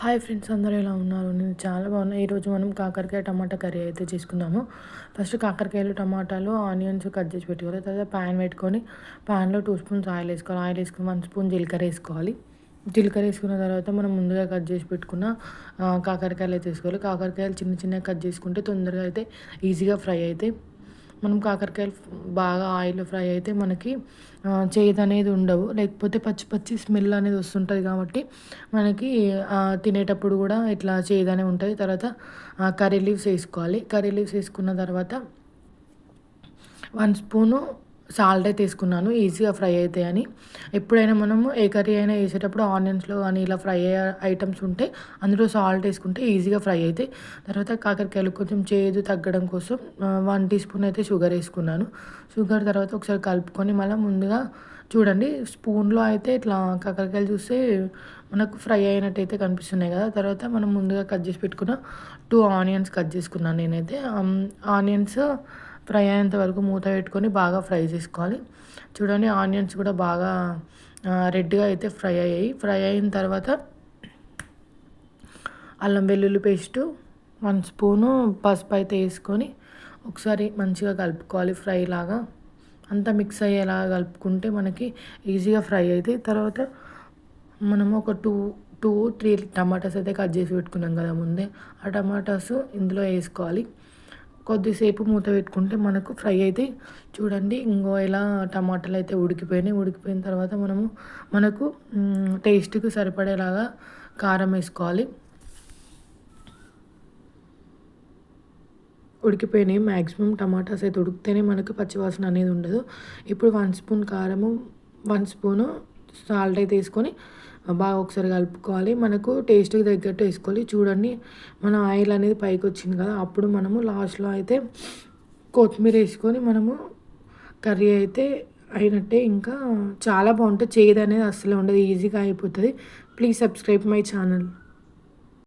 Hi friends అందరూ ఎలా ఉన్నారు? నేను చాలా బాగున్నాను ఈరోజు మనం కాకరకాయ టమాటా కర్రీ అయితే చేసుకుందాము. ఫస్ట్ కాకరకాయలు టమాటాలు ఆనియన్స్ కట్ చేసి పెట్టుకోవాలి. తర్వాత ప్యాన్ పెట్టుకొని ప్యాన్లో టూ స్పూన్స్ ఆయిల్ వేసుకోవాలి. ఆయిల్ వేసుకుని వన్ స్పూన్ జీలకర్ర వేసుకోవాలి. జీలకర్ర వేసుకున్న తర్వాత మనం ముందుగా కట్ చేసి పెట్టుకున్న కాకరకాయలు అయితే వేసుకోవాలి. కాకరకాయలు చిన్న చిన్నగా కట్ చేసుకుంటే తొందరగా అయితే ఈజీగా ఫ్రై అయితే మనం కాకరకాయలు బాగా ఆయిల్ ఫ్రై అయితే మనకి చేదు అనేది ఉండవు. లేకపోతే పచ్చి పచ్చి స్మెల్ అనేది వస్తుంటుంది కాబట్టి మనకి తినేటప్పుడు కూడా ఇట్లా చేదు ఉంటుంది. తర్వాత కర్రీ లీవ్స్ వేసుకోవాలి. కర్రీ లీవ్స్ వేసుకున్న తర్వాత వన్ స్పూను సాల్ట్ తీసుకున్నాను ఈజీగా ఫ్రై అవుతాయని ఎప్పుడైనా మనము ఏ కర్రీ అయినా వేసేటప్పుడు ఆనియన్స్లో కానీ ఇలా ఫ్రై అయ్యే ఐటమ్స్ ఉంటే అందులో సాల్ట్ వేసుకుంటే ఈజీగా ఫ్రై అవుతాయి తర్వాత కాకరకాయలు కొంచెం చేదు తగ్గడం కోసం వన్ టీ స్పూన్ అయితే షుగర్ వేసుకున్నాను. షుగర్ తర్వాత ఒకసారి కలుపుకొని మళ్ళీ ముందుగా చూడండి స్పూన్లో అయితే ఇట్లా కాకరకాయలు చూస్తే మనకు ఫ్రై అయినట్టు అయితే కనిపిస్తున్నాయి కదా. తర్వాత మనం ముందుగా కట్ చేసి పెట్టుకున్న టూ ఆనియన్స్ కట్ చేసుకున్నాను నేనైతే. ఆనియన్స్ ఫ్రై అయ్యేంత వరకు మూత పెట్టుకొని బాగా ఫ్రై చేసుకోవాలి. చూడండి ఆనియన్స్ కూడా బాగా రెడ్గా అయితే ఫ్రై అయ్యాయి. ఫ్రై అయిన తర్వాత అల్లం వెల్లుల్లి పేస్టు వన్ స్పూను పసుపు అయితే వేసుకొని ఒకసారి మంచిగా కలుపుకోవాలి ఫ్రై లాగా. అంతా మిక్స్ అయ్యేలాగా కలుపుకుంటే మనకి ఈజీగా ఫ్రై అవుతాయి తర్వాత మనము ఒక టూ టూ త్రీ టమాటాస్ అయితే కట్ చేసి పెట్టుకున్నాం కదా ముందే. ఆ టమాటాస్ ఇందులో వేసుకోవాలి. కొద్దిసేపు మూత పెట్టుకుంటే మనకు ఫ్రై అయితే చూడండి ఇంకో ఇలా టమాటాలు అయితే ఉడికిపోయినాయి. ఉడికిపోయిన తర్వాత మనము మనకు టేస్ట్కి సరిపడేలాగా కారం వేసుకోవాలి. ఉడికిపోయినాయి. మ్యాక్సిమం టమాటాస్ అయితే ఉడికితేనే మనకు పచ్చివాసన అనేది ఉండదు. ఇప్పుడు వన్ స్పూన్ కారము వన్ స్పూను సాల్ట్ అయితే వేసుకొని బాగా ఒకసారి కలుపుకోవాలి. మనకు టేస్ట్కి తగ్గట్టు వేసుకోవాలి. చూడండి మన ఆయిల్ అనేది పైకి వచ్చింది కదా అప్పుడు మనము లాస్ట్లో అయితే కొత్తిమీర వేసుకొని మనము కర్రీ అయితే అయినట్టే ఇంకా చాలా బాగుంటుంది. చేదు అనేది అస్సలే ఉండదు ఈజీగా అయిపోతుంది. Please subscribe my channel